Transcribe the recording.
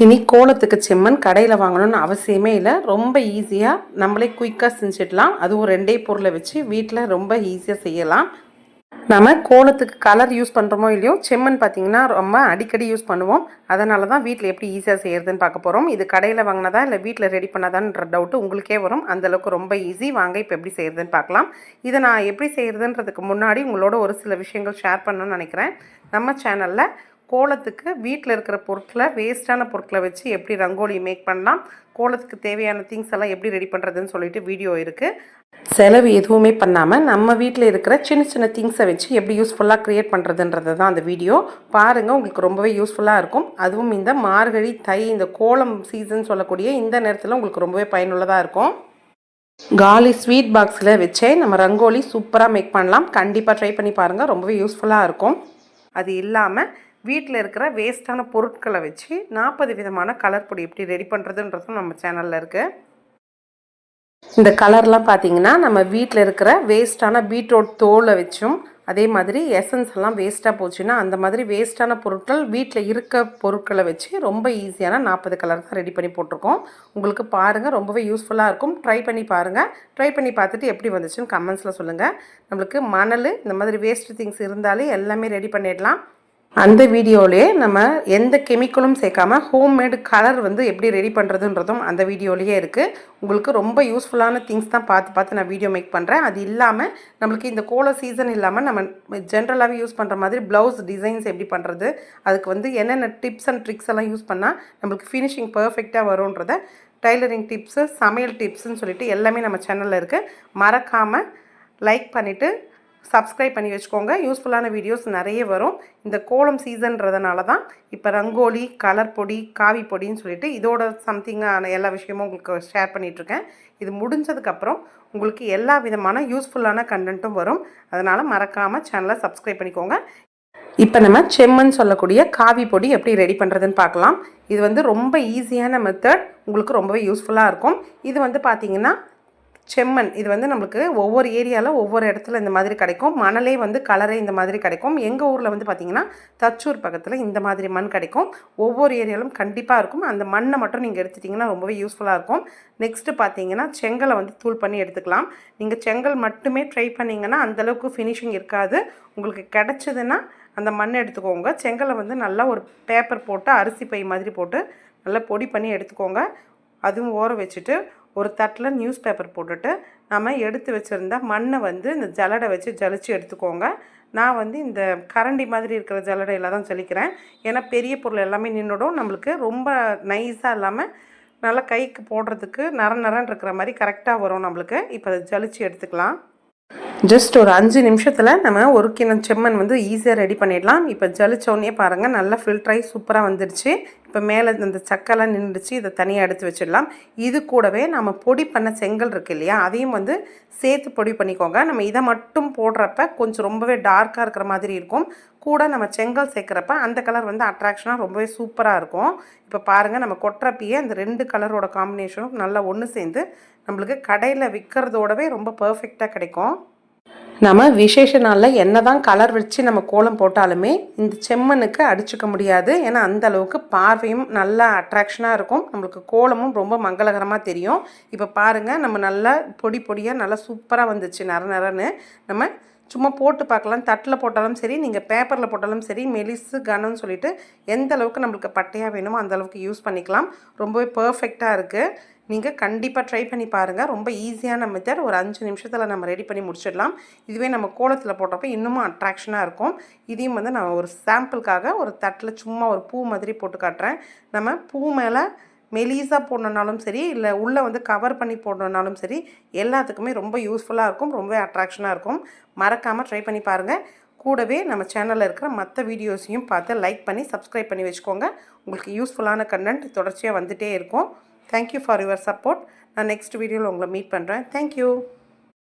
இனி கோலத்துக்கு செம்மண் கடையில் வாங்கணும்னு அவசியமே இல்லை. ரொம்ப ஈஸியாக நம்மளே குயிக்காக செஞ்சிடலாம். அதுவும் ரெண்டே பொருளை வச்சு வீட்டில் ரொம்ப ஈஸியாக செய்யலாம். நம்ம கோலத்துக்கு கலர் யூஸ் பண்ணுறோமோ இல்லையோ செம்மண் பார்த்திங்கன்னா ரொம்ப அடிக்கடி யூஸ் பண்ணுவோம். அதனால தான் வீட்டில் எப்படி ஈஸியாக செய்கிறதுன்னு பார்க்க போகிறோம் இது கடையில் வாங்கினதா இல்லை வீட்டில் ரெடி பண்ணதான்ற டவுட்டு உங்களுக்கே வரும். அந்தளவுக்கு ரொம்ப ஈஸி வாங்க இப்போ எப்படி செய்கிறதுன்னு பார்க்கலாம். இதை நான் எப்படி செய்கிறதுன்றதுக்கு முன்னாடி உங்களோட ஒரு சில விஷயங்கள் ஷேர் பண்ணணும்னு நினைக்கிறேன். நம்ம சேனலில் கோலத்துக்கு வீட்டில் இருக்கிற பொருட்களை வேஸ்ட்டான பொருட்களை வச்சு எப்படி ரங்கோலி மேக் பண்ணலாம் கோலத்துக்கு தேவையான திங்ஸ் எல்லாம் எப்படி ரெடி பண்ணுறதுன்னு சொல்லிட்டு வீடியோ இருக்குது செலவு எதுவுமே பண்ணாமல் நம்ம வீட்டில் இருக்கிற சின்ன சின்ன திங்ஸை வச்சு எப்படி யூஸ்ஃபுல்லாக க்ரியேட் பண்ணுறதுன்றது தான் அந்த வீடியோ பாருங்கள் உங்களுக்கு ரொம்பவே யூஸ்ஃபுல்லாக இருக்கும். அதுவும் இந்த மார்கழி தை இந்த கோலம் சீசன் சொல்லக்கூடிய இந்த நேரத்தில் உங்களுக்கு ரொம்பவே பயனுள்ளதாக இருக்கும். காலி ஸ்வீட் பாக்ஸில் வச்சே நம்ம ரங்கோலி சூப்பராக மேக் பண்ணலாம். கண்டிப்பாக ட்ரை பண்ணி பாருங்கள் ரொம்பவே யூஸ்ஃபுல்லாக இருக்கும். அது இல்லாமல் வீட்டில் இருக்கிற வேஸ்ட்டான பொருட்களை வச்சு நாற்பது விதமான கலர் பொடி எப்படி ரெடி பண்ணுறதுன்றதும் நம்ம சேனலில் இருக்குது இந்த கலர்லாம் பார்த்திங்கன்னா நம்ம வீட்டில் இருக்கிற வேஸ்ட்டான பீட்ரூட் தோலை வச்சும் அதே மாதிரி எசன்ஸ் எல்லாம் வேஸ்ட்டாக போச்சுன்னா அந்த மாதிரி வேஸ்ட்டான பொருட்கள் வீட்டில் இருக்க பொருட்களை வச்சு ரொம்ப ஈஸியான நாற்பது கலர் தான் ரெடி பண்ணி போட்டிருக்கோம். உங்களுக்கு பாருங்கள் ரொம்பவே யூஸ்ஃபுல்லாக இருக்கும். ட்ரை பண்ணி பாருங்கள் ட்ரை பண்ணி பார்த்துட்டு எப்படி வந்துச்சுன்னு கமெண்ட்ஸில் சொல்லுங்கள் நம்மளுக்கு மணல் இந்த மாதிரி வேஸ்ட் திங்ஸ் இருந்தாலே எல்லாமே ரெடி பண்ணிடலாம். அந்த வீடியோலேயே நம்ம எந்த கெமிக்கலும் சேர்க்காம ஹோம்மேடு கலர் வந்து எப்படி ரெடி பண்ணுறதுன்றதும் அந்த வீடியோலேயே இருக்குது உங்களுக்கு ரொம்ப யூஸ்ஃபுல்லான திங்ஸ் தான் பார்த்து பார்த்து நான் வீடியோ மேக் பண்ணுறேன் அது இல்லாமல் நம்மளுக்கு இந்த கோல சீசன் இல்லாமல் நம்ம ஜென்ரலாகவே யூஸ் பண்ணுற மாதிரி ப்ளவுஸ் டிசைன்ஸ் எப்படி பண்ணுறது அதுக்கு வந்து என்னென்ன டிப்ஸ் அண்ட் ட்ரிக்ஸ் எல்லாம் யூஸ் பண்ணால் நம்மளுக்கு ஃபினிஷிங் பர்ஃபெக்டாக வரும்ன்றத டைலரிங் டிப்ஸு சமையல் டிப்ஸுன்னு சொல்லிட்டு எல்லாமே நம்ம சேனலில் இருக்குது மறக்காமல் லைக் பண்ணிவிட்டு சப்ஸ்கிரைப் பண்ணி வச்சுக்கோங்க. யூஸ்ஃபுல்லான வீடியோஸ் நிறைய வரும். இந்த கோலம் சீசன்றதுனால தான் இப்போ ரங்கோலி கலர் பொடி காவி பொடின்னு சொல்லிட்டு இதோட சம்திங்கான எல்லா விஷயமும் உங்களுக்கு ஷேர் பண்ணிகிட்ருக்கேன் இது முடிஞ்சதுக்கப்புறம் உங்களுக்கு எல்லா விதமான யூஸ்ஃபுல்லான கண்டென்ட்டும் வரும். அதனால் மறக்காமல் சேனலை சப்ஸ்கிரைப் பண்ணிக்கோங்க. இப்போ நம்ம செம்மன் சொல்லக்கூடிய காவி பொடி எப்படி ரெடி பண்ணுறதுன்னு பார்க்கலாம். இது வந்து ரொம்ப ஈஸியான மெத்தட் உங்களுக்கு ரொம்பவே யூஸ்ஃபுல்லாக இருக்கும். இது வந்து பார்த்திங்கன்னா செம்மண். இது வந்து நம்மளுக்கு ஒவ்வொரு ஏரியாவில் ஒவ்வொரு இடத்துல இந்த மாதிரி கிடைக்கும். மணலே வந்து கலரே இந்த மாதிரி கிடைக்கும். எங்கள் ஊரில் வந்து பார்த்திங்கன்னா தச்சூர் பக்கத்தில் இந்த மாதிரி மண் கிடைக்கும். ஒவ்வொரு ஏரியாலும் கண்டிப்பாக இருக்கும். அந்த மண்ணை மட்டும் நீங்கள் எடுத்துட்டிங்கன்னா ரொம்பவே யூஸ்ஃபுல்லாக இருக்கும். நெக்ஸ்ட்டு பார்த்தீங்கன்னா செங்கலை வந்து தூள் பண்ணி எடுத்துக்கலாம். நீங்கள் செங்கல் மட்டுமே ட்ரை பண்ணிங்கன்னா அந்தளவுக்கு ஃபினிஷிங் இருக்காது. உங்களுக்கு கிடச்சிதுன்னா அந்த மண் எடுத்துக்கோங்க. செங்கலை வந்து நல்லா ஒரு பேப்பர் போட்டு அரிசி பை மாதிரி போட்டு நல்லா பொடி பண்ணி எடுத்துக்கோங்க. அதுவும் ஊற வச்சுட்டு ஒரு தட்டில் நியூஸ் பேப்பர் போட்டுட்டு நம்ம எடுத்து வச்சுருந்தா மண்ணை வந்து இந்த ஜலடை வச்சு ஜலிச்சு எடுத்துக்கோங்க. நான் வந்து இந்த கரண்டி மாதிரி இருக்கிற ஜலடையில் தான் ஜலிக்கிறேன். ஏன்னா பெரிய பொருள் எல்லாமே நின்றுடும் நம்மளுக்கு ரொம்ப நைஸாக இல்லாமல் நல்லா கைக்கு போடுறதுக்கு நர நரன் இருக்கிற மாதிரி கரெக்டாக வரும் நம்மளுக்கு. இப்போ அதை ஜலிச்சு எடுத்துக்கலாம். ஜஸ்ட் ஒரு அஞ்சு நிமிஷத்தில் நம்ம ஒரு கிணம் செம்மண் வந்து ஈஸியாக ரெடி பண்ணிடலாம். இப்போ ஜலிச்சோடனே பாருங்கள் நல்லா ஃபில்ட்ராகி சூப்பராக வந்துடுச்சு இப்போ மேலே இந்த சக்கெல்லாம் நின்றுச்சு இதை தனியாக எடுத்து வச்சிடலாம். இது கூடவே நம்ம பொடி பண்ண செங்கல் இருக்குது இல்லையா அதையும் வந்து சேர்த்து பொடி பண்ணிக்கோங்க. நம்ம இதை மட்டும் போடுறப்ப கொஞ்சம் ரொம்பவே டார்க்காக இருக்கிற மாதிரி இருக்கும். கூட நம்ம செங்கல் சேர்க்குறப்ப அந்த கலர் வந்து அட்ராக்ஷனாக ரொம்பவே சூப்பராக இருக்கும். இப்போ பாருங்கள் நம்ம கொட்டுறப்பயே அந்த ரெண்டு கலரோட காம்பினேஷனும் நல்லா ஒன்று சேர்ந்து நம்மளுக்கு கடையில் விற்கிறதோடவே ரொம்ப பர்ஃபெக்டாக கிடைக்கும். நம்ம விசேஷ நாளில் என்ன தான் கலர் வச்சு நம்ம கோலம் போட்டாலுமே இந்த செம்மனுக்கு அடிச்சுக்க முடியாது. ஏன்னா அந்த அளவுக்கு பார்வையும் நல்லா அட்ராக்ஷனாக இருக்கும். நம்மளுக்கு கோலமும் ரொம்ப மங்களகரமாக தெரியும். இப்போ பாருங்கள் நம்ம நல்லா பொடி பொடியாக நல்லா சூப்பராக வந்துச்சு நர நரன்னு. நம்ம சும்மா போட்டு பார்க்கலாம். தட்டில் போட்டாலும் சரி நீங்கள் பேப்பரில் போட்டாலும் சரி மெலிசு கனம்னு சொல்லிட்டு எந்த அளவுக்கு நம்மளுக்கு பட்டையாக வேணுமோ அந்த அளவுக்கு யூஸ் பண்ணிக்கலாம். ரொம்பவே பர்ஃபெக்டாக இருக்குது நீங்கள் கண்டிப்பாக ட்ரை பண்ணி பாருங்கள் ரொம்ப ஈஸியான மெத்தட் ஒரு அஞ்சு நிமிஷத்தில் நம்ம ரெடி பண்ணி முடிச்சிடலாம். இதுவே நம்ம கோலத்தில் போட்டப்போ இன்னமும் அட்ராக்ஷனாக இருக்கும். இதையும் வந்து நான் ஒரு சாம்பிளுக்காக ஒரு தட்டில் சும்மா ஒரு பூ மாதிரி போட்டு காட்டுறேன். நம்ம பூ மேலே மெலீஸாக போடணுன்னாலும் சரி இல்லை உள்ளே வந்து கவர் பண்ணி போடணுன்னாலும் சரி எல்லாத்துக்குமே ரொம்ப யூஸ்ஃபுல்லாக இருக்கும் ரொம்ப அட்ராக்ஷனாக இருக்கும். மறக்காமல் ட்ரை பண்ணி பாருங்கள் கூடவே நம்ம சேனலில் இருக்கிற மற்ற வீடியோஸையும் பார்த்து லைக் பண்ணி சப்ஸ்கிரைப் பண்ணி வச்சுக்கோங்க. உங்களுக்கு யூஸ்ஃபுல்லான கண்டென்ட் தொடர்ச்சியாக வந்துகிட்டே இருக்கும். Thank you for your support நான் நெக்ஸ்ட் வீடியோவில் உங்களை மீட் பண்ணுறேன் தேங்க்யூ